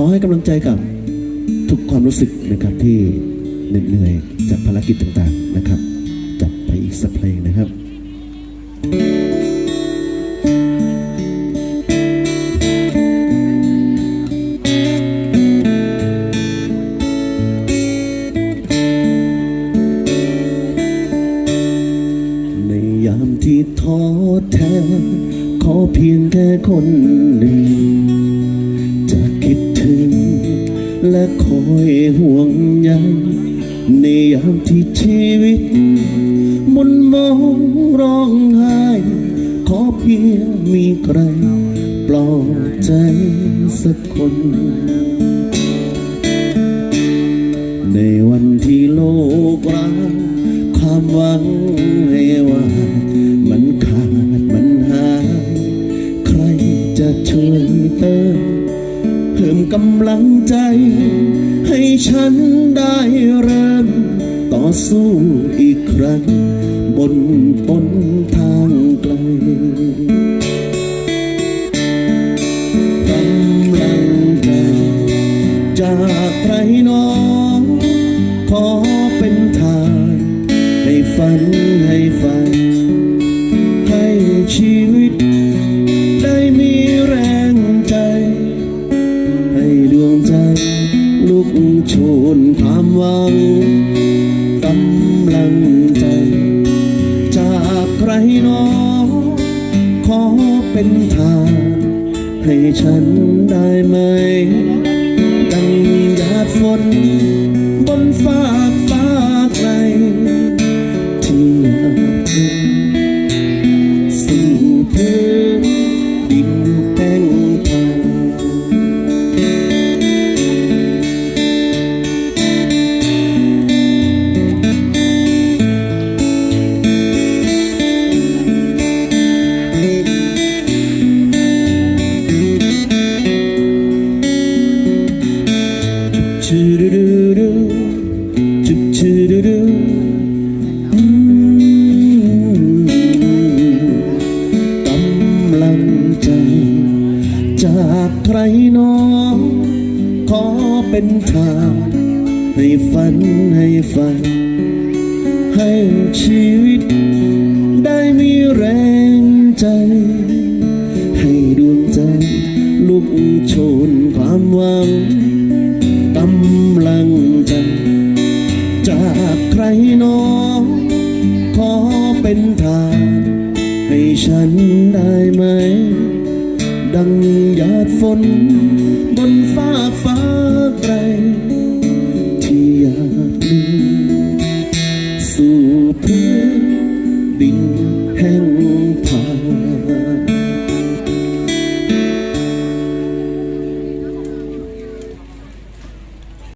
อให้กำลังใจกับทุกความรู้สึกนะครับที่เหนื่อยๆจากภารกิจต่างๆนะครับ จับไปอีกสักเพลงนะครับ ในยามที่ท้อแท้ ขอเพียงแค่คนหนึ่ง และคอยห่วงใยในยามที่ชีวิตมุนมองร้องไห้ ขอเพียงมีใครปลอบใจสักคนำลังใจ ให้ฉันได้เริ่มต่อสู้อีกครั้ง บนบนทางไกลกำลังใจจากใครน้องขอเป็นทาง ให้ฝันให้ฝัน ชนความหวังกำลังใจ จากใครน้องขอเป็นทางให้ฉันได้ไหมดังหยาดฝน จุบชื่อดูดูอืมกำลังใจจากใครน้องขอเป็นทางให้ฝันให้ฝัน ให้ชีวิต น้องขอเป็นทางให้ฉันได้ไหม ดังหยาดฝน บนฟ้าฟ้าไกล ที่อยากมีสู่พื้นดิน